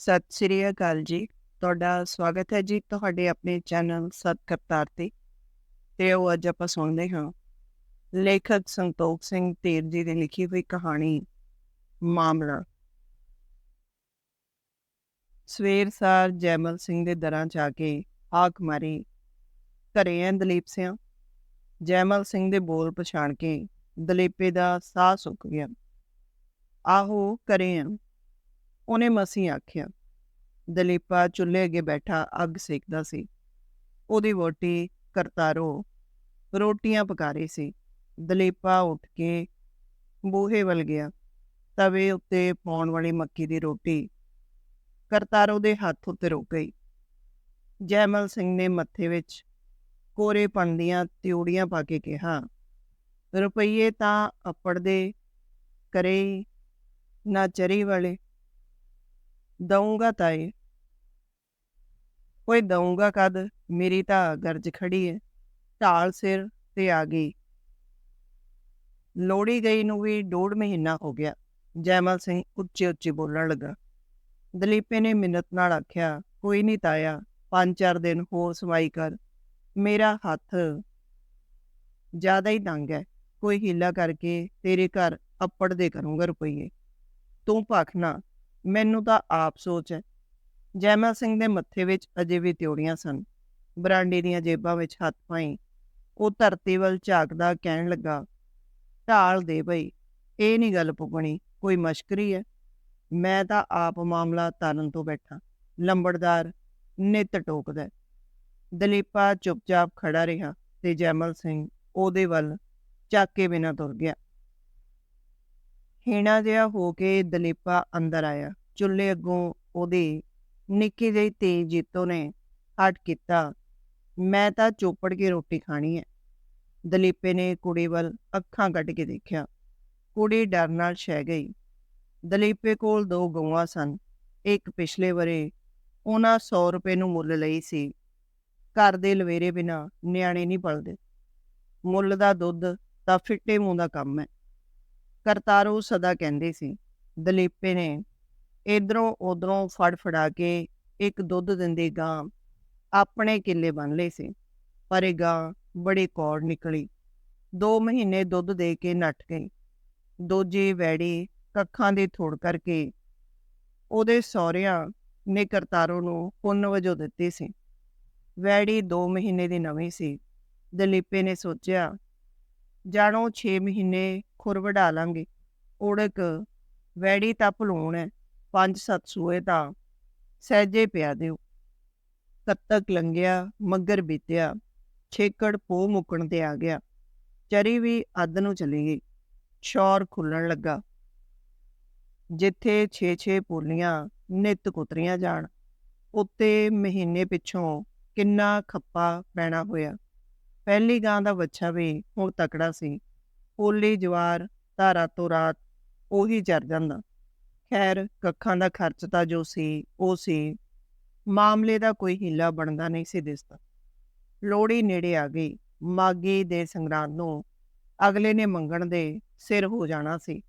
ਸਤਿ ਸ੍ਰੀ ਅਕਾਲ ਜੀ। ਤੁਹਾਡਾ ਸਵਾਗਤ ਹੈ ਜੀ ਤੁਹਾਡੇ ਆਪਣੇ ਚੈਨਲ ਸਤ ਕਰਤਾਰ ਤੇ ਤੇ ਉਹ ਅੱਜ ਆਪਾਂ ਸੁਣਦੇ ਹਾਂ। ਲੇਖਕ ਸੰਤੋਖ ਸਿੰਘ ਧੀਰ ਜੀ ਦੀ ਲਿਖੀ ਹੋਈ ਕਹਾਣੀ, ਮਾਮਲਾ। ਸਵੇਰ ਸਾਰ ਜੈਮਲ ਸਿੰਘ ਦੇ ਦਰਾਂ ਚ ਆ ਕੇ ਹਾਕ ਮਾਰੀ, ਘਰੇ ਆਂ ਦਲੀਪ ਸਿਆਂ। ਜੈਮਲ ਸਿੰਘ ਦੇ ਬੋਲ ਪਛਾਣ ਕੇ ਦਲੀਪੇ ਦਾ ਸਾਹ ਸੁੱਕ ਗਿਆ। ਆਹੋ, ਘਰੇ ਆਂ। ਉਹਨੇ ਮਸੀਂ ਆਖਿਆ, ਦਲੀਪਾ ਚੁੱਲ੍ਹੇ ਅੱਗੇ ਬੈਠਾ, ਅੱਗ ਸੇਕਦਾ ਸੀ। ਉਹਦੀ ਵੋਟੀ ਕਰਤਾਰੋ ਰੋਟੀਆਂ ਪਕਾ ਰਹੀ ਸੀ। ਦਲੀਪਾ ਉੱਠ ਕੇ ਬੂਹੇ ਵੱਲ ਗਿਆ। ਤਵੇ ਉੱਤੇ ਪਾਉਣ ਵਾਲੀ ਮੱਕੀ ਦੀ ਰੋਟੀ ਕਰਤਾਰੋ ਦੇ ਹੱਥ ਉੱਤੇ ਰੁਕ ਗਈ। ਜੈਮਲ ਸਿੰਘ ਨੇ ਮੱਥੇ ਵਿੱਚ ਕੋਰੇ ਪਣ ਦੀਆਂ ਤਿਉੜੀਆਂ ਪਾ ਕੇ ਕਿਹਾ, ਰੁਪਈਏ ਤਾਂ ਅੱਪੜਦੇ ਕਰੇ ਨਾ ਚਰੀ ਵਾਲੇ। ਦਊਂਗਾ ਤਾਏ ਕੋਈ ਦਊਂਗਾ ਕਦ, ਮੇਰੀ ਤਾਂ ਗਰਜ ਖੜੀ ਹੈ ਢਾਲ ਸਿਰ ਤੇ ਆ ਗਈ। ਲੋੜੀ ਗਈ ਨੂੰ ਵੀ ਡੋੜ ਮਹੀਨਾ ਹੋ ਗਿਆ। ਜੈਮਲ ਸਿੰਘ ਉੱਚੇ ਉੱਚੇ ਬੋਲਣ ਲੱਗਾ। ਦਲੀਪੇ ਨੇ ਮਿੰਨਤ ਨਾਲ ਆਖਿਆ, ਕੋਈ ਨਹੀਂ ਤਾਇਆ, ਪੰਜ ਚਾਰ ਦਿਨ ਹੋਰ ਸਮਾਈ ਕਰ। ਮੇਰਾ ਹੱਥ ਜ਼ਿਆਦਾ ਹੀ ਤੰਗ ਹੈ। ਕੋਈ ਹੀਲਾ ਕਰਕੇ ਤੇਰੇ ਘਰ ਅੱਪੜ ਦੇ ਕਰੂੰਗਾ ਰੁਪਈਏ। ਤੂੰ ਭਖਣਾ ਮੈਨੂੰ ਤਾਂ ਆਪ ਸੋਚ ਹੈ। ਜੈਮਲ ਸਿੰਘ ਦੇ ਮੱਥੇ ਵਿੱਚ ਅਜੇ ਵੀ ਤਿਉੜੀਆਂ ਸਨ। ਬਰਾਂਡੇ ਦੀਆਂ ਜੇਬਾਂ ਵਿੱਚ ਹੱਥ ਪਾਈ, ਉਹ ਧਰਤੀ ਵੱਲ ਝਾਕਦਾ ਕਹਿਣ ਲੱਗਾ, ਢਾਲ ਦੇ ਬਈ, ਇਹ ਨਹੀਂ ਗੱਲ ਪੁੱਗਣੀ, ਕੋਈ ਮਸ਼ਕਰੀ ਹੈ। ਮੈਂ ਤਾਂ ਆਪ ਮਾਮਲਾ ਤਾਰਨ ਤੋਂ ਬੈਠਾ। ਲੰਬੜਦਾਰ, ਨਿਤ ਟੋਕਦਾ ਦਲੀਪਾ ਚੁੱਪਚਾਪ ਖੜਾ ਰਿਹਾ ਤੇ ਜੈਮਲ ਸਿੰਘ ਉਹਦੇ ਵੱਲ ਚਾਕੇ ਕੇ ਬਿਨਾਂ ਤੁਰ ਗਿਆ। ਹੀਣਾ ਜਿਹਾ ਹੋ ਕੇ ਦਲੀਪਾ ਅੰਦਰ ਆਇਆ। ਚੁੱਲ੍ਹੇ ਅੱਗੋਂ ਉਹਦੇ ਨਿੱਕੀ ਜਿਹੀ ਤੇਜ ਜੀਤੋ ਨੇ ਹਟ ਕੀਤਾ, ਮੈਂ ਤਾਂ ਚੋਪੜ ਕੇ ਰੋਟੀ ਖਾਣੀ ਹੈ ਦਲੀਪੇ ਨੇ ਕੁੜੀ ਵੱਲ ਅੱਖਾਂ ਕੱਢ ਕੇ ਦੇਖਿਆ। ਕੁੜੀ ਡਰ ਨਾਲ ਛਹਿ ਗਈ। ਦਲੀਪੇ ਕੋਲ ਦੋ ਗਊਆਂ ਸਨ। ਇੱਕ ਪਿਛਲੇ ਵਰੇ ਉਹਨਾਂ 100 ਰੁਪਏ ਨੂੰ ਮੁੱਲ ਲਈ ਸੀ। ਘਰ ਦੇ ਲਵੇਰੇ ਬਿਨਾ ਨਿਆਣੇ ਨਹੀਂ ਪਲਦੇ। ਮੁੱਲ ਦਾ ਦੁੱਧ ਤਾਂ ਫਿੱਟੇ ਮੂੰਹ ਦਾ ਕੰਮ ਹੈ ਕਰਤਾਰੂ ਸਦਾ ਕਹਿੰਦੇ ਸੀ, ਦਲੀਪੇ ਨੇ ਇਧਰੋਂ ਉਧਰੋਂ ਫੜ ਫੜਾ ਕੇ ਇੱਕ ਦੁੱਧ ਦਿੰਦੀ ਗਾਂ ਆਪਣੇ ਕਿੱਲੇ ਬੰਨ ਲਏ ਸੀ, ਪਰ ਇਹ ਗਾਂ ਬੜੀ ਕੌੜ ਨਿਕਲੀ 2 ਮਹੀਨੇ ਦੁੱਧ ਦੇ ਕੇ ਨੱਠ ਗਈ, ਦੋਜੀ ਵੈੜੀ ਕੱਖਾਂ ਦੀ ਥੋੜ ਕਰਕੇ ਉਹਦੇ ਸਹੁਰਿਆਂ ਨੇ ਕਰਤਾਰੋ ਨੂੰ ਪੁੰਨ ਵਜੋਂ ਦਿੱਤੀ ਸੀ, ਵੈੜੀ 2 ਮਹੀਨੇ ਦੀ ਨਵੀਂ ਸੀ, ਦਲੀਪੇ ਨੇ ਸੋਚਿਆ, ਜਾਣੋ 6 ਮਹੀਨੇ ਖੁਰ ਵਢਾ ਲਾਂਗੇ। ਉੜਕ, ਵੈੜੀ ਤਾਂ ਭਲੂਣ ਹੈ ਪੰਜ ਸੱਤ ਸੂਏ ਤਾਂ ਸਹਿਜੇ ਪਿਆ ਦਿਓ। ਕੱਤਕ ਲੰਘਿਆ ਮੱਗਰ ਬੀਤਿਆ, ਛੇਕੜ ਪੋ ਮੁੱਕਣ ਤੇ ਆ ਗਿਆ। ਚਰੀ ਵੀ ਅੱਧ ਨੂੰ ਚਲੀ ਗਈ। ਸ਼ੌਰ ਖੁੱਲਣ ਲੱਗਾ। ਜਿੱਥੇ 6-6 ਪੋਲੀਆਂ ਨਿਤ ਕੁਤਰੀਆਂ ਜਾਣ, ਉੱਤੇ ਮਹੀਨੇ ਪਿੱਛੋਂ ਕਿੰਨਾ ਖੱਪਾ ਪੈਣਾ ਹੋਇਆ। ਪਹਿਲੀ ਗਾਂ ਦਾ ਬੱਚਾ ਵੀ ਹੁਣ ਤਕੜਾ ਸੀ। ਪੋਲੀ ਜਵਾਰ ਤਾਂ ਰਾਤੋਂ ਰਾਤ ਉਹੀ ਚਰ ਜਾਂਦਾ। ਖੈਰ, ਕੱਖਾਂ ਦਾ ਖਰਚ ਤਾਂ ਜੋ ਸੀ, ਉਹ ਸੀ। ਮਾਮਲੇ ਦਾ ਕੋਈ ਹੀਲਾ ਬਣਦਾ ਨਹੀਂ ਸੀ ਦਿਸਦਾ। ਲੋੜੀ ਨੇੜੇ ਆ ਗਈ। ਮਾਗੀ ਦੇ ਸੰਗਰਾਂਦ ਨੂੰ ਅਗਲੇ ਨੇ ਮੰਗਣ ਦੇ ਸਿਰ ਹੋ ਜਾਣਾ ਸੀ।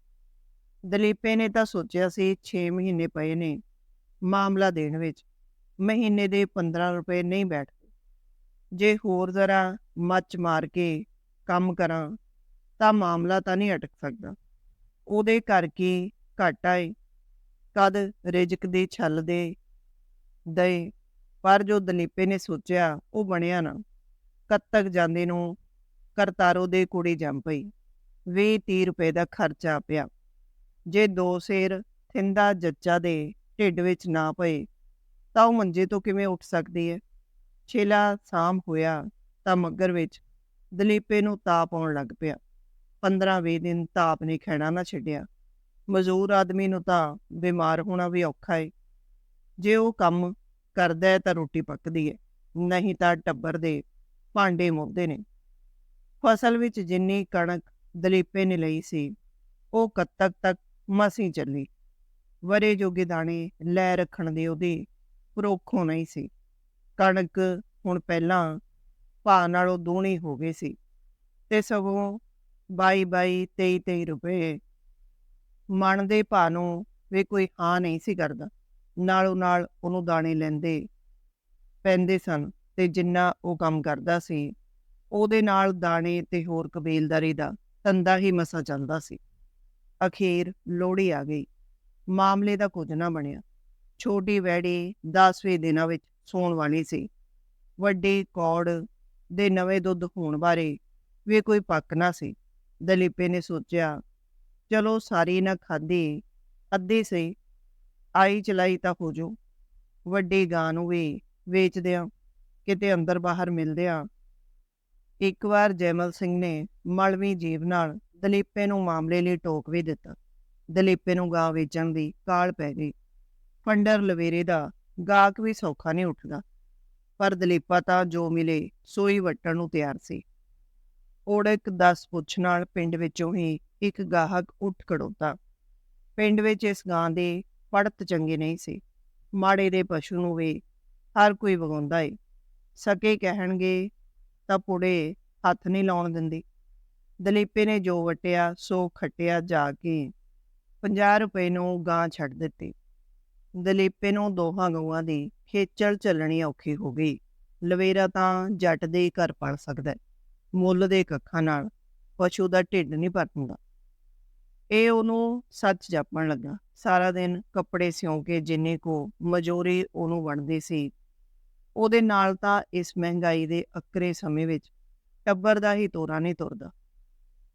ਦਲੀਪੇ ਨੇ ਤਾਂ ਸੋਚਿਆ ਸੀ 6 ਮਹੀਨੇ ਪਏ ਨੇ ਮਾਮਲਾ ਦੇਣ ਵਿੱਚ। ਮਹੀਨੇ ਦੇ 15 ਰੁਪਏ ਨਹੀਂ ਬੈਠਦੇ। ਜੇ ਹੋਰ ਜ਼ਰਾ ਮੱਚ ਮਾਰ ਕੇ ਕੰਮ ਕਰਾਂ ਤਾਂ ਮਾਮਲਾ ਤਾਂ ਨਹੀਂ ਅਟਕ ਸਕਦਾ। ਉਹਦੇ ਕਰਕੇ ਘਟ ਆਏ ਕਦ ਰਿਜਕ ਦੇ ਛੱਲ ਦੇ ਦਏ। ਪਰ ਜੋ ਦਲੀਪੇ ਨੇ ਸੋਚਿਆ, ਉਹ ਬਣਿਆ ਨਾ। ਕੱਤਕ ਜਾਂਦੇ ਨੂੰ ਕਰਤਾਰੋ ਦੇ ਕੁੜੀ ਜੰਮ ਪਈ। 20 30 ਰੁਪਏ ਦਾ ਖਰਚਾ ਪਿਆ। ਜੇ ਦੋ ਸੇਰ ਥਿੰਦਾ ਜੱਜਾ ਦੇ ਢਿੱਡ ਵਿੱਚ ਨਾ ਪਏ, ਤਾਂ ਉਹ ਮੰਜੇ ਤੋਂ ਕਿਵੇਂ ਉੱਠ ਸਕਦੀ ਹੈ ਛੇਲਾ ਸਾਮ ਹੋਇਆ ਤਾਂ ਮੱਗਰ ਵਿੱਚ ਦਲੀਪੇ ਨੂੰ ਤਾਪ ਆਉਣ ਲੱਗ ਪਿਆ। 15-20 ਦਿਨ ਤਾਂ ਆਪ ਨੇ ਖੈਣਾ ਨਾ ਛੱਡਿਆ। ਮਜ਼ਦੂਰ ਆਦਮੀ ਨੂੰ ਤਾਂ ਬਿਮਾਰ ਹੋਣਾ ਵੀ ਔਖਾ ਏ। ਜੇ ਉਹ ਕੰਮ ਕਰਦਾ ਹੈ ਤਾਂ ਰੋਟੀ ਪੱਕਦੀ ਹੈ ਨਹੀਂ ਤਾਂ ਟੱਬਰ ਦੇ ਭਾਂਡੇ ਮੁੱਕਦੇ ਨੇ। ਫਸਲ ਵਿੱਚ ਜਿੰਨੀ ਕਣਕ ਦਲੀਪੇ ਨੇ ਲਈ ਸੀ, ਉਹ ਕੱਤਕ ਤੱਕ ਮਸੀਂ ਚੱਲੀ? ਵਰੇ ਜੋਗੇ ਦਾਣੇ ਲੈ ਰੱਖਣ ਦੇ ਉਹਦੇ ਪਰੋਖੋਂ ਨਹੀਂ ਸੀ। ਕਣਕ ਹੁਣ ਪਹਿਲਾਂ ਭਾਅ ਨਾਲੋਂ ਦੋਣੀ ਹੋ ਗਈ ਸੀ। ਤੇ ਸਗੋਂ 22 22 23 23 ਰੁਪਏ। ਮਨ ਦੇ ਭਾਅ ਨੂੰ ਵੀ ਕੋਈ ਹਾਂ ਨਹੀਂ ਸੀ ਕਰਦਾ। ਨਾਲੋਂ ਨਾਲ ਉਹਨੂੰ ਦਾਣੇ ਲੈਂਦੇ ਪੈਂਦੇ ਸਨ ਤੇ ਜਿੰਨਾ ਉਹ ਕੰਮ ਕਰਦਾ ਸੀ, ਉਹਦੇ ਨਾਲ ਦਾਣੇ ਤੇ ਹੋਰ ਕਬੀਲਦਾਰੀ ਦਾ ਧੰਦਾ ਹੀ ਮਸਾ ਚੱਲਦਾ ਸੀ। ਅਖੀਰ ਲੋਹੜੀ ਆ ਗਈ। ਮਾਮਲੇ ਦਾ ਕੁਝ ਨਾ ਬਣਿਆ। ਛੋਟੀ ਵੈੜੀ 10ਵੇਂ ਦਿਨਾਂ ਵਿੱਚ ਸੌਣ ਵਾਲੀ ਸੀ। ਵੱਡੀ ਕੌੜ ਦੇ ਨਵੇਂ ਦੁੱਧ ਹੋਣ ਬਾਰੇ ਵੀ ਕੋਈ ਪੱਕ ਨਾ ਸੀ। ਦਲੀਪੇ ਨੇ ਸੋਚਿਆ, ਚਲੋ ਸਾਰੀ ਨਾ ਖਾਦੀ ਅੱਧੀ ਸਹੀ, ਆਈ ਚਲਾਈ ਤਾਂ ਹੋ ਜੋ ਵੱਡੀ ਗਾਂ ਨੂੰ ਵੀ ਵੇਚ ਦਿਆਂ ਕਿਤੇ ਅੰਦਰ ਬਾਹਰ ਮਿਲਦੇ ਆ ਇੱਕ ਵਾਰ ਜੈਮਲ ਸਿੰਘ ਨੇ ਮਲਵੀ ਜੀਵ ਨਾਲ ਦਲੀਪੇ ਨੂੰ ਮਾਮਲੇ ਲਈ ਟੋਕ ਵੀ ਦਿੱਤਾ। ਦਲੀਪੇ ਨੂੰ ਗਾਂ ਵੇਚਣ ਦੀ ਕਾਲ ਪੈ ਗਈ। ਫੰਡਰ ਲਵੇਰੇ ਦਾ ਗਾਹਕ ਵੀ ਸੌਖਾ ਨਹੀਂ ਉੱਠਦਾ, ਪਰ ਦਲੀਪਾ ਤਾਂ ਜੋ ਮਿਲੇ, ਸੋਈ ਵਟਣ ਨੂੰ ਤਿਆਰ ਸੀ। ਓੜਕ 10 ਪੁੱਛ ਨਾਲ ਪਿੰਡ ਵਿੱਚੋਂ ਹੀ ਇੱਕ ਗਾਹਕ ਉੱਠ ਖੜੋਤਾ। ਪਿੰਡ ਵਿੱਚ ਇਸ ਗਾਂ ਦੇ ਪੜਤ ਚੰਗੇ ਨਹੀਂ ਸੀ। ਮਾੜੇ ਦੇ ਪਸ਼ੂ ਨੂੰ ਵੀ ਹਰ ਕੋਈ ਵਗਾਉਂਦਾ ਏ। ਸਕੇ ਕਹਿਣਗੇ ਤਾਂ ਪੁੜੇ ਹੱਥ ਨਹੀਂ ਲਾਉਣ ਦਿੰਦੀ। ਦਲੀਪੇ ਨੇ ਜੋ ਵਟਿਆ, ਸੋ ਖੱਟਿਆ ਜਾ ਕੇ 50 ਰੁਪਏ ਨੂੰ ਗਾਂ ਛੱਡ ਦਿੱਤੀ। ਦਲੀਪੇ ਨੂੰ ਦੋਹਾਂ ਗਊਆਂ ਦੀ ਖੇਚਲ ਚੱਲਣੀ ਔਖੀ ਹੋ ਗਈ। ਲਵੇਰਾ ਤਾਂ ਜੱਟ ਦੇ ਹੀ ਘਰ ਪੜ ਸਕਦਾ ਮੁੱਲ ਦੇ ਕੱਖਾਂ ਨਾਲ, ਪਸ਼ੂ ਦਾ ਢਿੱਡ ਨਹੀਂ ਭਰਦਾ ਇਹ ਉਹਨੂੰ ਸੱਚ ਜਾਪਣ ਲੱਗਾ। ਸਾਰਾ ਦਿਨ ਕੱਪੜੇ ਸਿਉਂ ਕੇ ਜਿੰਨੇ ਕੋ ਮਜੋਰੀ ਉਹਨੂੰ ਵੰਡਦੇ ਸੀ, ਉਹਦੇ ਨਾਲ ਤਾਂ ਇਸ ਮਹਿੰਗਾਈ ਦੇ ਅਕਰੇ ਸਮੇਂ ਵਿੱਚ ਟੱਬਰ ਦਾ ਹੀ ਤੋਰਾ ਨਹੀਂ ਤੁਰਦਾ।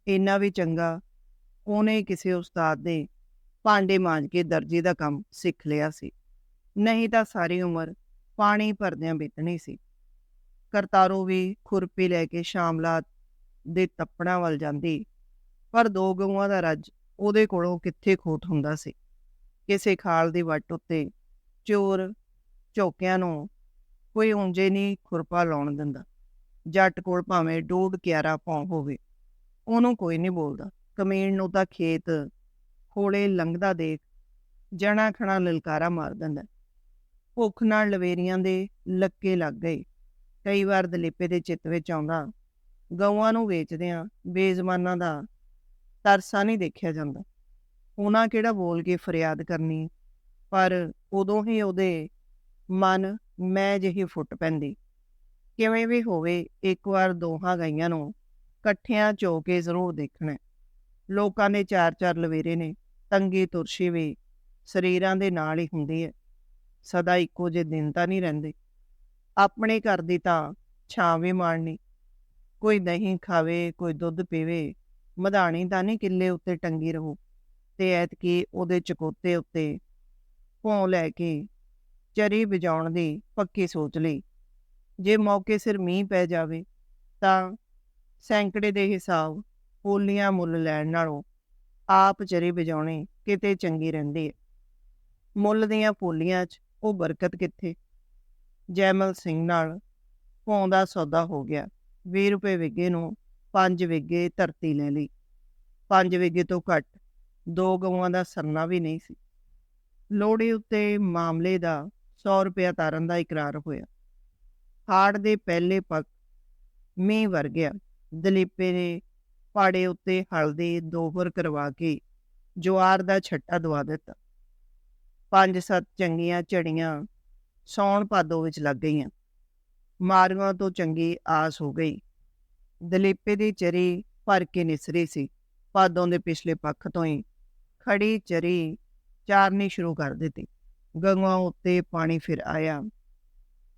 ਇੰਨਾ ਵੀ ਚੰਗਾ ਉਹਨੇ ਕਿਸੇ ਉਸਤਾਦ ਦੇ ਭਾਂਡੇ ਮਾਂਜ ਕੇ ਦਰਜੀ ਦਾ ਕੰਮ ਸਿੱਖ ਲਿਆ ਸੀ। ਨਹੀਂ ਤਾਂ ਸਾਰੀ ਉਮਰ ਪਾਣੀ ਭਰਦਿਆਂ ਬੀਤਣੀ ਸੀ। ਕਰਤਾਰੋ ਵੀ ਖੁਰਪੀ ਲੈ ਕੇ ਸ਼ਾਮਲਾਤ ਦੇ ਤੱਪੜਾਂ ਵੱਲ ਜਾਂਦੀ। ਪਰ ਦੋ ਗਊਆਂ ਦਾ ਰੱਜ ਉਹਦੇ ਕੋਲੋਂ ਕਿੱਥੇ ਖੋਟ ਹੁੰਦਾ ਸੀ। ਕਿਸੇ ਖਾਲ ਦੀ ਵੱਟ ਉੱਤੇ ਚੋਰ ਝੋਕਿਆਂ ਨੂੰ ਕੋਈ ਉਂਝੇ ਨਹੀਂ ਖੁਰਪਾ ਲਾਉਣ ਦਿੰਦਾ। ਜੱਟ ਕੋਲ ਭਾਵੇਂ ਡੂਡ ਕਿਆਰਾ ਪੌਂ ਹੋਵੇ, ਉਹਨੂੰ ਕੋਈ ਨਹੀਂ ਬੋਲਦਾ। ਕਮੀਣ ਨੂੰ ਤਾਂ ਖੇਤ ਖੋਲੇ ਲੰਘਦਾ ਦੇਖ ਜਣਾ ਖਣਾ ਲਲਕਾਰਾ ਮਾਰ ਦਿੰਦਾ। ਭੁੱਖ ਨਾਲ ਲਵੇਰੀਆਂ ਦੇ ਲੱਕੇ ਲੱਗ ਗਏ। ਕਈ ਵਾਰ ਦਲੀਪੇ ਦੇ ਚਿੱਤ ਵਿੱਚ ਆਉਂਦਾ। ਗਊਆਂ ਨੂੰ ਵੇਚਦਿਆਂ ਬੇਜ਼ਮਾਨਾਂ ਦਾ ਤਰਸਾ ਨਹੀਂ ਦੇਖਿਆ ਜਾਂਦਾ। ਉਹਨਾਂ ਕਿਹੜਾ ਬੋਲ ਕੇ ਫਰਿਆਦ ਕਰਨੀ ਪਰ ਉਦੋਂ ਹੀ ਉਹਦੇ ਮਨ ਮੈਂ ਜਿਹੀ ਫੁੱਟ ਪੈਂਦੀ। ਕਿਵੇਂ ਵੀ ਹੋਵੇ, ਇੱਕ ਵਾਰ ਦੋਹਾਂ ਗਾਈਆਂ ਨੂੰ ਇਕੱਠਿਆਂ ਚੋ ਕੇ ਜ਼ਰੂਰ ਦੇਖਣਾ ਲੋਕਾਂ ਦੇ ਚਾਰ ਚਾਰ ਲਵੇਰੇ ਨੇ, ਤੰਗੀ ਤੁਰਸ਼ੀ ਵੀ ਸਰੀਰਾਂ ਦੇ ਨਾਲ ਹੀ ਹੁੰਦੀ ਹੈ। ਸਦਾ ਇੱਕੋ ਜਿਹੇ ਦਿਨ ਤਾਂ ਨਹੀਂ ਰਹਿੰਦੇ। ਆਪਣੇ ਘਰ ਦੀ ਤਾਂ ਛਾਂ ਵੀ ਮਾਣਨੀ ਕੋਈ ਦਹੀਂ ਖਾਵੇ, ਕੋਈ ਦੁੱਧ ਪੀਵੇ, ਮਧਾਣੀ ਤਾਂ ਨਹੀਂ ਕਿੱਲੇ ਉੱਤੇ ਟੰਗੀ ਰਹੂ। ਤੇ ਐਤਕੀ ਉਹਦੇ ਚਕੋਤੇ ਉੱਤੇ ਭੌਂ ਲੈ ਕੇ ਚਰੀ ਵਜਾਉਣ ਦੀ ਪੱਕੀ ਸੋਚ ਲਈ। ਜੇ ਮੌਕੇ ਸਿਰ ਮੀਂਹ ਪੈ ਜਾਵੇ, ਤਾਂ ਸੈਂਕੜੇ ਦੇ ਹਿਸਾਬ ਪੋਲੀਆਂ ਮੁੱਲ ਲੈਣ ਨਾਲੋਂ ਆਪ ਚਰੀ ਵਜਾਉਣੇ ਕਿਤੇ ਚੰਗੀ ਰਹਿੰਦੀ ਹੈ ਮੁੱਲ ਦੀਆਂ ਪੋਲੀਆਂ 'ਚ ਉਹ ਬਰਕਤ ਕਿੱਥੇ? ਜੈਮਲ ਸਿੰਘ ਨਾਲ ਭੌਂ ਦਾ ਸੌਦਾ ਹੋ ਗਿਆ। 20 ਰੁਪਏ ਵਿਗੇ ਨੂੰ 5 ਵਿਗੇ ਧਰਤੀ ਲੈ ਲਈ। 5 ਵਿਗੇ ਤੋਂ ਘੱਟ ਦੋ ਗਊਆਂ ਦਾ ਸਰਨਾ ਵੀ ਨਹੀਂ ਸੀ। ਲੋੜੀ ਉੱਤੇ ਮਾਮਲੇ ਦਾ 100 ਰੁਪਇਆ ਤਾਰਨ ਦਾ ਇਕਰਾਰ ਹੋਇਆ। ਹਾੜ ਦੇ ਪਹਿਲੇ ਪੱਕ ਮੀਂਹ ਵਰ ਗਿਆ। ਦਲੀਪੇ ਨੇ ਪਾੜੇ ਉੱਤੇ ਹਲਦੀ ਦੋਹਰ ਕਰਵਾ ਕੇ ਜਵਾਰ ਦਾ ਛੱਟਾ ਦਵਾ ਦਿੱਤਾ। ਪੰਜ ਸੱਤ ਚੰਗੀਆਂ ਝੜੀਆਂ ਸੌਣ ਭਾਦੋ ਵਿੱਚ ਲੱਗ ਗਈਆਂ। ਮਾਰੂਆਂ ਤੋਂ ਚੰਗੀ ਆਸ ਹੋ ਗਈ। ਦਲੀਪੇ ਦੀ ਚਰੀ ਭਰ ਕੇ ਨਿਸਰੀ ਸੀ। ਭਾਦੋਂ ਦੇ ਪਿਛਲੇ ਪੱਖ ਤੋਂ ਹੀ ਖੜੀ ਚਰੀ ਚਾਰਨੀ ਸ਼ੁਰੂ ਕਰ ਦਿੱਤੀ। ਗੰਗਾਂ ਉੱਤੇ ਪਾਣੀ ਫਿਰ ਆਇਆ।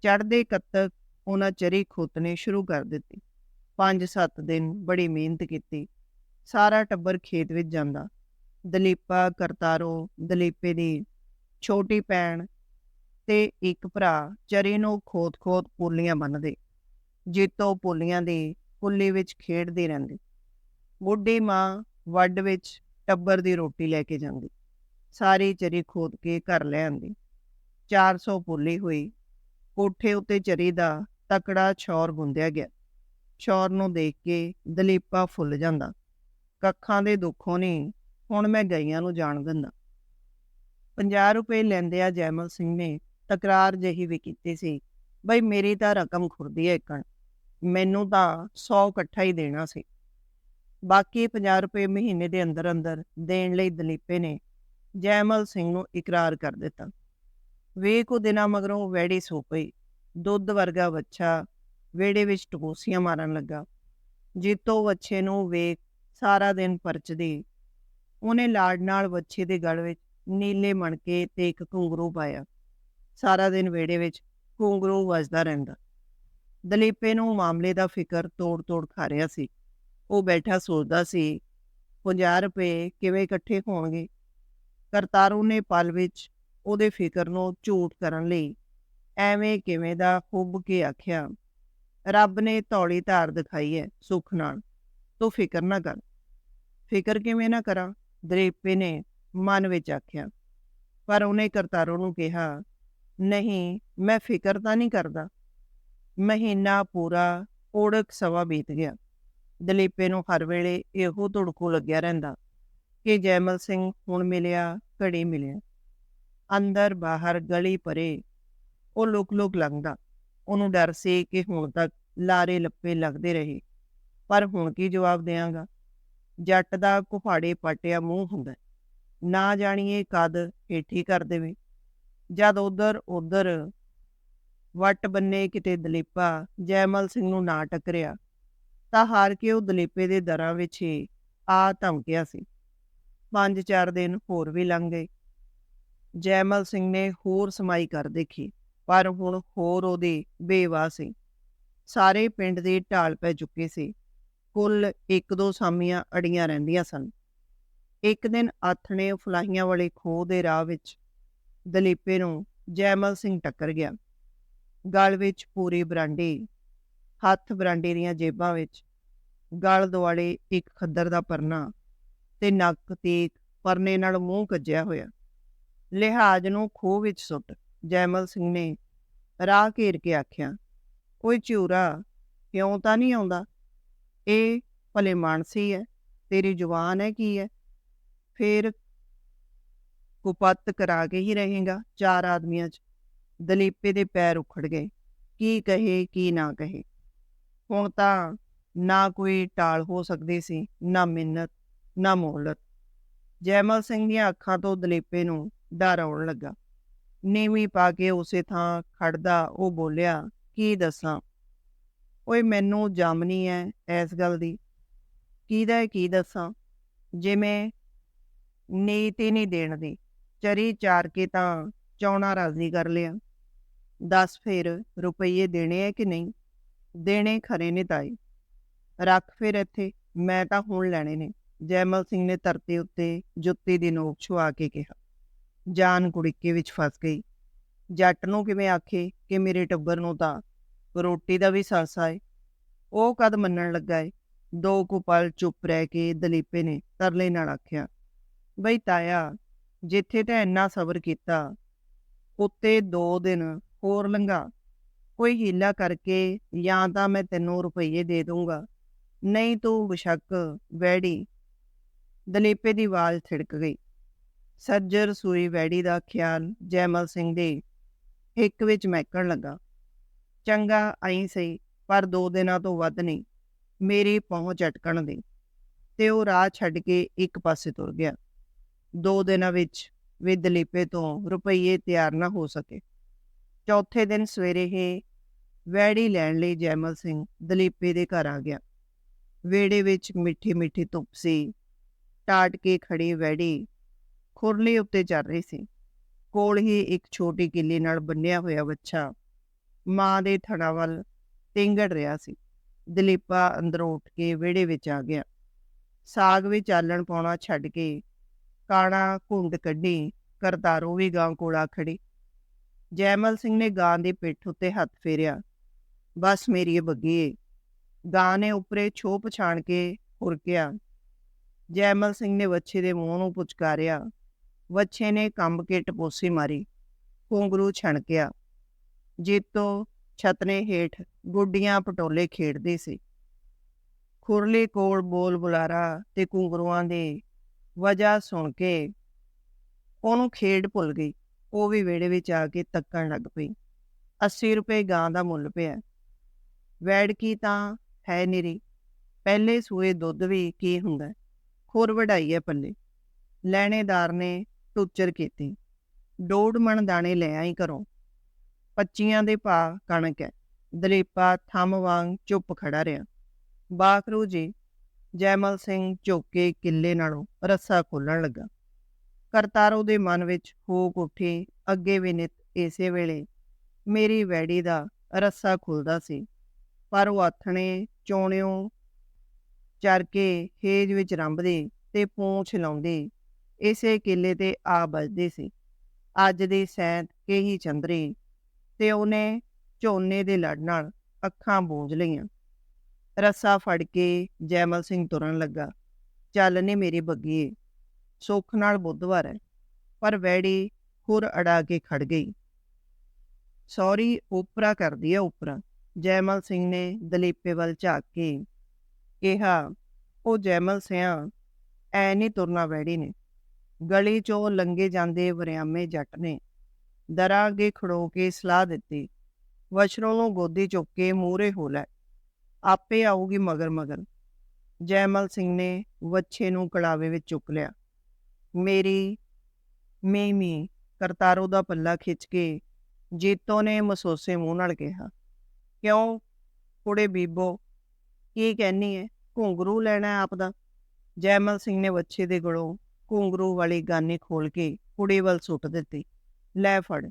ਚੜਦੇ ਕੱਤਕ ਉਹਨਾਂ ਚਰੀ ਖੋਤਨੇ ਸ਼ੁਰੂ ਕਰ ਦਿੱਤੀ। ਪੰਜ ਸੱਤ ਦਿਨ ਬੜੀ ਮਿਹਨਤ ਕੀਤੀ। ਸਾਰਾ ਟੱਬਰ ਖੇਤ ਵਿੱਚ ਜਾਂਦਾ। ਦਲੀਪਾ ਕਰਤਾਰੋ ਦਲੀਪੇ ਦੀ ਛੋਟੀ ਭੈਣ ਤੇ ਇੱਕ ਭਰਾ ਚਰੀ ਨੂੰ ਖੋਤ-ਖੋਤ ਪੋਲੀਆਂ ਬੰਨਦੇ ਜੀਤੋ ਪੁੱਲੀਆਂ ਦੀ ਕੁੱਲੀ ਵਿੱਚ ਖੇਡਦੇ ਰਹਿੰਦੇ। ਬੁੱਢੀ ਮਾਂ ਵੱਡ ਵਿੱਚ ਟੱਬਰ ਦੀ ਰੋਟੀ ਲੈ ਕੇ ਜਾਂਦੀ। ਸਾਰੀ ਚਰੀ ਖੋਦ ਕੇ ਘਰ ਲੈ ਆਂਦੀ 400 ਪੁੱਲੀ ਹੋਈ। ਕੋਠੇ ਉੱਤੇ ਚਰੀ ਦਾ ਤਕੜਾ ਛੌਰ ਗੁੰਦਿਆ ਗਿਆ। ਛੌਰ ਨੂੰ ਦੇਖ ਕੇ ਦਲੀਪਾ ਫੁੱਲ ਜਾਂਦਾ। ਕੱਖਾਂ ਦੇ ਦੁੱਖੋਂ ਨਹੀਂ ਹੁਣ ਮੈਂ ਗਈਆਂ ਨੂੰ ਜਾਣ ਦਿੰਦਾ। 50 ਰੁਪਏ ਲੈਂਦੇ ਆ ਜੈਮਲ ਸਿੰਘ ਨੇ ਤਕਰਾਰ ਜਹੀ ਵੀ ਕੀਤੀ ਸੀ, ਬਈ ਮੇਰੀ ਤਾਂ ਰਕਮ ਖੁਰਦੀ ਹੈ ਇੱਕਣ ਮੈਨੂੰ ਤਾਂ 100 ਇਕੱਠਾ ਹੀ ਦੇਣਾ ਸੀ। ਬਾਕੀ 50 ਰੁਪਏ ਮਹੀਨੇ ਦੇ ਅੰਦਰ ਅੰਦਰ ਦੇਣ ਲਈ ਦਲੀਪੇ ਨੇ ਜੈਮਲ ਸਿੰਘ ਨੂੰ ਇਕਰਾਰ ਕਰ ਦਿੱਤਾ। ਵੀਹ ਕੁ ਦਿਨਾਂ ਮਗਰੋਂ ਵੈੜੀ ਸੋ ਪਈ, ਦੁੱਧ ਵਰਗਾ ਵੱਛਾ ਵਿਹੜੇ ਵਿੱਚ ਟਕੋਸੀਆਂ ਮਾਰਨ ਲੱਗਾ। ਜੀਤੋ ਵੱਛੇ ਨੂੰ ਵੇਖ ਸਾਰਾ ਦਿਨ ਪਰਚਦੀ, ਉਹਨੇ ਲਾਡ ਨਾਲ ਵੱਛੇ ਦੇ ਗਲ ਵਿੱਚ ਨੀਲੇ ਮਣਕੇ ਤੇ ਇੱਕ ਘੁੰਗਰੂ ਪਾਇਆ। ਸਾਰਾ ਦਿਨ ਵਿਹੜੇ ਵਿੱਚ ਘੁੰਗਰੂ ਵੱਜਦਾ ਰਹਿੰਦਾ। ਦਲੀਪੇ ਨੂੰ ਮਾਮਲੇ ਦਾ ਫਿਕਰ ਤੋੜ-ਤੋੜ ਖਾ ਰਿਹਾ ਸੀ। ਉਹ ਬੈਠਾ ਸੋਚਦਾ ਸੀ 50 ਰੁਪਏ ਕਿਵੇਂ ਇਕੱਠੇ ਹੋਣਗੇ? ਕਰਤਾਰੂ ਨੇ ਪਲ ਵਿੱਚ ਉਹਦੇ ਫਿਕਰ ਨੂੰ ਝੂਠ ਕਰਨ ਲਈ ਐਵੇਂ ਕਿਵੇਂ ਦਾ ਹੁੱਬ ਕੇ ਆਖਿਆ, ਰੱਬ ਨੇ ਤੌਲੀ ਧਾਰ ਦਿਖਾਈ ਹੈ ਸੁੱਖ ਨਾਲ, ਤੂੰ ਫਿਕਰ ਨਾ ਕਰ। ਫਿਕਰ ਕਿਵੇਂ ਨਾ ਕਰਾਂ? ਦਲੀਪੇ ਨੇ ਮਨ ਵਿੱਚ ਆਖਿਆ। ਪਰ ਉਹਨੇ ਕਰਤਾਰੂ ਨੂੰ ਕਿਹਾ ਨਹੀਂ, ਮੈਂ ਫਿਕਰ ਤਾਂ ਨਹੀਂ ਕਰਦਾ। ਮਹੀਨਾ ਪੂਰਾ ਓੜਕ ਸਵਾ ਬੀਤ ਗਿਆ। ਦਲੀਪੇ ਨੂੰ ਹਰ ਵੇਲੇ ਇਹੋ ਧੁੜਕੂ ਲੱਗਿਆ ਰਹਿੰਦਾ ਕਿ ਜੈਮਲ ਸਿੰਘ ਹੁਣ ਮਿਲਿਆ, ਘੜੀ ਮਿਲਿਆ। ਅੰਦਰ ਬਾਹਰ ਗਲੀ ਪਰੇ ਉਹ ਲੁਕ ਲੁਕ ਲੰਘਦਾ। ਉਹਨੂੰ ਡਰ ਸੀ ਕਿ ਹੁਣ ਤੱਕ ਲਾਰੇ ਲੱਪੇ ਲੱਗਦੇ ਰਹੇ। ਪਰ ਹੁਣ ਕੀ ਜਵਾਬ ਦੇਵਾਂਗਾ? ਜੱਟ ਦਾ ਕੁਫਾੜੇ ਪਾਟਿਆ ਮੂੰਹ ਹੁੰਦਾ। ਨਾ ਜਾਣੀਏ ਕਦ ਹੇਠੀ ਕਰ ਦੇਵੇ। ਜਦ ਉਧਰ ਉਧਰ ਵੱਟ ਬੰਨੇ ਕਿਤੇ ਦਲੀਪਾ, ਜੈਮਲ ਸਿੰਘ ਨੂੰ ਨਾ ਟਕਰਿਆ, ਤਾਂ ਹਾਰ ਕੇ ਉਹ ਦਲੀਪੇ ਦੇ ਦਰਾਂ ਵਿੱਚ ਹੀ ਆ ਧਮਕਿਆ ਸੀ। ਪੰਜ ਚਾਰ ਦਿਨ ਹੋਰ ਵੀ ਲੰਘ ਗਏ। ਜੈਮਲ ਸਿੰਘ ਨੇ ਹੋਰ ਸਮਾਈ ਕਰ ਦੇਖੀ, ਪਰ ਹੁਣ ਹੋਰ ਉਹਦੇ ਬੇਵਾਹ ਸੀ। ਸਾਰੇ ਪਿੰਡ ਦੇ ਢਾਲ ਪੈ ਚੁੱਕੇ ਸੀ। ਕੁੱਲ ਇੱਕ ਦੋ ਸਾਮੀਆਂ ਅੜੀਆਂ ਰਹਿੰਦੀਆਂ ਸਨ। ਇੱਕ ਦਿਨ ਆਥਣੇ ਫਲਾਹੀਆਂ ਵਾਲੇ ਖੋਹ ਦੇ ਰਾਹ ਵਿੱਚ ਦਲੀਪੇ ਨੂੰ ਜੈਮਲ ਸਿੰਘ ਟੱਕਰ ਗਿਆ। ਗਲ ਵਿੱਚ ਪੂਰੀ ਬਰਾਂਡੀ, ਹੱਥ ਬਰਾਂਡੇ ਦੀਆਂ ਜੇਬਾਂ ਵਿੱਚ, ਗਲ ਦੁਆਲੇ ਇੱਕ ਖੱਦਰ ਦਾ ਪਰਨਾ ਤੇ ਨੱਕ ਤੇ ਪਰਨੇ ਨਾਲ ਮੂੰਹ ਕੱਜਿਆ ਹੋਇਆ। ਲਿਹਾਜ਼ ਨੂੰ ਖੂਹ ਵਿੱਚ ਸੁੱਟ ਜੈਮਲ ਸਿੰਘ ਨੇ ਰਾਹ ਘੇਰ ਕੇ ਆਖਿਆ, ਕੋਈ ਝੂਰਾ ਕਿਉਂ ਤਾਂ ਨਹੀਂ ਆਉਂਦਾ? ਇਹ ਭਲੇ ਮਾਨਸੀ ਹੈ, ਤੇਰੀ ਜ਼ੁਬਾਨ ਹੈ ਕੀ ਹੈ ਫੇਰ ਕੁਪੱਤ ਕਰਾ ਕੇ ਹੀ ਰਹੇਗਾ ਚਾਰ ਆਦਮੀਆਂ 'ਚ ਦਲੀਪੇ ਦੇ ਪੈਰ ਉਖੜ ਗਏ ਕੀ ਕਹੇ ਕੀ ਨਾ ਕਹੇ ਹੁਣ ਤਾਂ ਨਾ ਕੋਈ ਟਾਲ ਹੋ ਸਕਦੀ ਸੀ ਨਾ ਮਿੰਨਤ ਨਾ ਮੋਹਲਤ ਜੈਮਲ ਸਿੰਘ ਦੀਆਂ ਅੱਖਾਂ ਤੋਂ ਦਲੀਪੇ ਨੂੰ ਡਰ ਆਉਣ ਲੱਗਾ ਨੀਵੀਂ ਪਾ ਕੇ ਉਸੇ ਥਾਂ ਖੜਦਾ ਉਹ ਬੋਲਿਆ ਕੀ ਦੱਸਾਂ ਓਏ ਮੈਨੂੰ ਜਾਮਨੀ ਐ ਐਸ ਗੱਲ ਦੀ ਕੀਦਾ ਕੀ ਦੱਸਾਂ ਜਿਵੇਂ ਨੀਤੀ ਨਹੀਂ ਦੇਣ ਦੀ ਚਰੀ ਚਾਰ ਕੇ ਤਾਂ ਚੌਣਾ ਰਾਜ਼ੀ ਕਰ ਲਿਆ। ਦੱਸ ਫਿਰ ਰੁਪਈਏ ਦੇਣੇ ਐ ਕਿ ਨਹੀਂ? ਦੇਣੇ ਖਰੇ ਨੇ ਤਾਈ ਰੱਖ ਫਿਰ ਇੱਥੇ, ਮੈਂ ਤਾਂ ਹੁਣ ਲੈਣੇ ਨੇ। ਜੈਮਲ ਸਿੰਘ ਨੇ ਧਰਤੀ ਉੱਤੇ ਜੁੱਤੀ ਦੀ ਨੋਕ ਛੁਆ ਕੇ ਕਿਹਾ। ਜਾਨ ਕੁੜਿੱਕੇ ਵਿੱਚ ਫਸ ਗਈ। ਜੱਟ ਨੂੰ ਕਿਵੇਂ ਆਖੇ ਕਿ ਮੇਰੇ ਟੱਬਰ ਨੂੰ ਤਾਂ ਰੋਟੀ ਦਾ ਵੀ ਸਾਸਾ ਏ? ਉਹ ਕਦ ਮੰਨਣ ਲੱਗਾ ਏ? ਦੋ ਕੁ ਪਲ ਚੁੱਪ ਰਹਿ ਕੇ ਦਲੀਪੇ ਨੇ ਤਰਲੇ ਨਾਲ ਆਖਿਆ, ਬਈ ਤਾਇਆ ਜਿੱਥੇ ਤੇ ਇੰਨਾ ਸਬਰ ਕੀਤਾ, ਉੱਤੇ ਦੋ ਦਿਨ ਹੋਰ ਲੰਘਾ। ਕੋਈ ਹੀਲਾ ਕਰਕੇ ਜਾਂ ਤਾਂ ਮੈਂ ਤੈਨੂੰ ਰੁਪਈਏ ਦੇ ਦੂੰਗਾ ਨਹੀਂ ਤੂੰ ਬਸ਼ੱਕ, ਵੈੜੀ। ਦਲੇਪੇ ਦੀ ਆਵਾਜ਼ ਥਿੜਕ ਗਈ। ਸੱਜਰ ਸੂਈ ਵੈੜੀ ਦਾ ਖਿਆਲ ਜੈਮਲ ਸਿੰਘ ਦੇ ਹਿੱਕ ਵਿੱਚ ਮਹਿਕਣ ਲੱਗਾ। ਚੰਗਾ, ਆਈ ਸਹੀ, ਪਰ ਦੋ ਦਿਨਾਂ ਤੋਂ ਵੱਧ ਨਹੀਂ। ਮੇਰੀ ਪਹੁੰਚ ਅਟਕਣ ਦੀ। ਤੇ ਉਹ ਰਾਹ ਛੱਡ ਕੇ ਇੱਕ ਪਾਸੇ ਤੁਰ ਗਿਆ। ਦੋ ਦਿਨਾਂ ਵਿੱਚ ਵੀ ਦਲੀਪੇ ਤੋਂ ਰੁਪਈਏ ਤਿਆਰ ਨਾ ਹੋ ਸਕੇ। ਚੌਥੇ ਦਿਨ ਸਵੇਰੇ ਹੀ ਵੈੜੀ ਲੈਣ ਲਈ ਜੈਮਲ ਸਿੰਘ ਦਲੀਪੇ ਦੇ ਘਰ ਆ ਗਿਆ। ਵੇੜੇ ਵਿੱਚ ਮਿੱਠੀ ਮਿੱਠੀ ਧੁੱਪ ਸੀ। ਟਾਟ ਕੇ ਖੜੀ ਵੈੜੀ ਖੁਰਲੀ ਉੱਤੇ ਚੱਲ ਰਹੀ ਸੀ। ਕੋਲ ਹੀ ਇੱਕ ਛੋਟੀ ਕਿੱਲੀ ਨਾਲ ਬੰਨਿਆ ਹੋਇਆ ਬੱਚਾ ਮਾਂ ਦੇ ਥੜਾ ਵੱਲ ਟਿੰਗੜ ਰਿਹਾ ਸੀ। ਦਲੀਪਾ ਅੰਦਰੋਂ ਉੱਠ ਕੇ ਵਿਹੜੇ ਵਿੱਚ ਆ ਗਿਆ। ਸਾਗ ਵਿੱਚ ਆਲਣ ਪਾਉਣਾ ਛੱਡ ਕੇ ਕਾਣਾ ਘੁੰਡ ਕੱਢੀ, ਕਰਤਾਰੋ ਵੀ ਗਾਂ ਕੋਲ ਆ ਖੜੀ ਜੈਮਲ ਸਿੰਘ ਨੇ ਗਾਂ ਦੀ ਪਿੱਠ ਉੱਤੇ ਹੱਥ ਫੇਰਿਆ, ਬਸ ਮੇਰੀ ਬੱਗੀ ਗਾਂ ਨੇ ਉਪਰੇ ਛੋ ਪਛਾਣ ਕੇ ਹੁਰਕਿਆ। ਜੈਮਲ ਸਿੰਘ ਨੇ ਵੱਛੇ ਦੇ ਮੂੰਹ ਨੂੰ ਪੁਚਕਾਰਿਆ। ਵੱਛੇ ਨੇ ਕੰਬ ਕੇ ਟਪੋਸੀ ਮਾਰੀ। ਘੁੰਗਰੂ ਛਣਕਿਆ। ਜੀਤੋ ਛਤਨੇ ਹੇਠ ਗੁੱਡੀਆਂ ਪਟੋਲੇ ਖੇਡਦੇ ਸੀ। ਖੁਰਲੀ ਕੋਲ ਬੋਲ ਬੁਲਾਰਾ ਤੇ ਘੁੰਗਰੂਆਂ ਦੇ ਵਜ੍ਹਾ ਸੁਣ ਕੇ ਉਹਨੂੰ ਖੇਡ ਭੁੱਲ ਗਈ। ਉਹ ਵੀ ਵਿਹੜੇ ਵਿੱਚ ਆ ਕੇ ਤੱਕਣ ਲੱਗ ਪਈ। 80 ਰੁਪਏ ਗਾਂ ਦਾ ਮੁੱਲ ਪਿਆ। ਵੈੜ ਕੀ ਤਾਂ ਹੈ ਨਿਰੀ? ਪਹਿਲੇ ਸੂਏ ਦੁੱਧ ਵੀ ਕੀ ਹੁੰਦਾ? ਖੁਰ ਵਢਾਈ ਹੈ ਪੱਲੇ। ਲੈਣੇਦਾਰ ਨੇ ਟੂਚਰ ਕੀਤੀ। ਡੋੜ ਮਣ ਦਾਣੇ ਲੈ ਆਈ ਘਰੋਂ। ਪੱਚੀਆਂ ਦੇ ਭਾ ਕਣਕ ਹੈ ਦਲੀਪਾ ਥੰਮ ਵਾਂਗ ਚੁੱਪ ਖੜਾ ਰਿਹਾ। ਬਾਖਰੂ ਜੀ ਜੈਮਲ ਸਿੰਘ ਝੋਕੇ ਕਿੱਲੇ ਨਾਲੋਂ ਰੱਸਾ ਖੋਲਣ ਲੱਗਾ। ਕਰਤਾਰੋ ਦੇ ਮਨ ਵਿੱਚ ਹੋਕ ਉੱਠੀ। ਅੱਗੇ ਵੀ ਨਿਤ ਇਸੇ ਵੇਲੇ ਮੇਰੀ ਵੈੜੀ ਦਾ ਰੱਸਾ ਖੁੱਲਦਾ ਸੀ। ਪਰ ਉਹ ਆਥਣੇ ਚੋਣਿਓ ਚਰ ਕੇ ਹੇਜ ਵਿੱਚ ਰੰਭਦੇ ਤੇ ਪੂੰਛ ਲਾਉਂਦੇ। ਇਸੇ ਕਿੱਲੇ ਤੇ ਆ ਵੱਜਦੇ ਸੀ। ਅੱਜ ਦੇ ਸੈਂਤ ਕਹੀ ਚੰਦਰੀ ਤੇ ਉਹਨੇ ਝੋਨੇ ਦੇ ਲੜ ਨਾਲ ਅੱਖਾਂ ਬੂੰਝ ਲਈਆਂ। ਰੱਸਾ ਫੜ ਕੇ ਜੈਮਲ ਸਿੰਘ ਤੁਰਨ ਲੱਗਾ। ਚੱਲ ਨੀ ਮੇਰੀ ਬੱਗੀਏ ਸੁੱਖ ਨਾਲ ਬੁੱਧਵਾਰ ਹੈ ਪਰ ਵੈੜੀ ਹੁਰ ਅੜਾ ਕੇ ਖੜ ਗਈ। ਸੌਰੀ, ਉਪਰਾ ਕਰਦੀ ਹੈ ਉਪਰਾ। ਜੈਮਲ ਸਿੰਘ ਨੇ ਦਲੀਪੇ ਵੱਲ ਝਾਕ ਕੇ ਕਿਹਾ, ਉਹ ਜੈਮਲ ਸਿਆ, ਐ ਨਹੀਂ ਤੁਰਨਾ ਵੈੜੀ ਨੇ। ਗਲੀ ਚੋਂ ਲੰਗੇ ਜਾਂਦੇ ਵਰਿਆਮੇ ਜੱਟ ਨੇ। ਦਰਾਂ ਅੱਗੇ ਖੜੋ ਕੇ ਸਲਾਹ ਦਿੱਤੀ। ਵਸ਼ਰੋਂ ਨੂੰ ਗੋਦੀ ਚੁੱਕ ਕੇ ਮੂਹਰੇ ਹੋ ਲੈ। ਆਪੇ ਆਊਗੀ ਮਗਰ ਮਗਰ। ਜੈਮਲ ਸਿੰਘ ਨੇ ਵੱਛੇ ਨੂੰ ਕੜਾਵੇ ਵਿੱਚ ਚੁੱਕ ਲਿਆ। ਮੇਰੀ, ਮੀਮੀ ਕਰਤਾਰੋ ਦਾ ਪੱਲਾ ਖਿੱਚ ਕੇ ਜੀਤੋ ਨੇ ਮਸੋਸੇ ਮੂੰਹ ਨਾਲ ਕਿਹਾ, ਕਿਉਂ ਕੁੜੇ ਬੀਬੋ, ਕੀ ਕਹਿਨੀ ਹੈ ਘੁੰਗਰੂ ਲੈਣਾ ਹੈ ਆਪ ਦਾ ਜੈਮਲ ਸਿੰਘ ਨੇ ਵੱਛੇ ਦੇ ਗਲੋਂ ਘੁੰਗਰੂ ਵਾਲੀ ਗਾਨੀ ਖੋਲ ਕੇ ਕੁੜੀ ਵੱਲ ਸੁੱਟ ਦਿੱਤੀ। ਲੈ ਫੜ।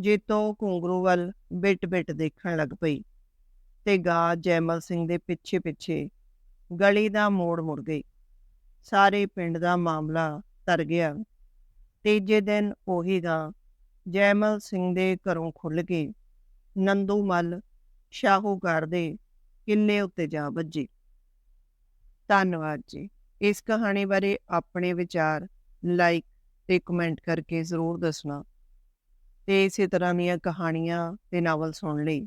ਜੀਤੋ ਘੁੰਗਰੂ ਵੱਲ ਬਿਟ ਬਿਟ ਦੇਖਣ ਲੱਗ ਪਈ। ਤੇ ਗਾ ਜੈਮਲ ਸਿੰਘ ਦੇ ਪਿੱਛੇ ਪਿੱਛੇ ਗਲੀ ਦਾ ਮੋੜ ਮੁੜ ਗਈ। ਸਾਰੇ ਪਿੰਡ ਦਾ ਮਾਮਲਾ ਤਰ ਗਿਆ। ਤੀਜੇ ਦਿਨ ਉਹੀ ਗਾ ਜੈਮਲ ਸਿੰਘ ਦੇ ਘਰੋਂ ਖੁੱਲ ਕੇ ਨੰਦੂ ਮੱਲ ਸ਼ਾਹੂਕਾਰ ਦੇ ਕਿੱਲੇ ਉੱਤੇ ਜਾ ਵੱਜੀ। ਧੰਨਵਾਦ ਜੀ। ਇਸ ਕਹਾਣੀ ਬਾਰੇ ਆਪਣੇ ਵਿਚਾਰ ਲਾਈਕ ਤੇ ਕਮੈਂਟ ਕਰਕੇ ਜ਼ਰੂਰ ਦੱਸਣਾ। ਤੇ ਇਸੇ ਤਰ੍ਹਾਂ ਦੀਆਂ ਕਹਾਣੀਆਂ ਤੇ ਨਾਵਲ ਸੁਣਨ ਲਈ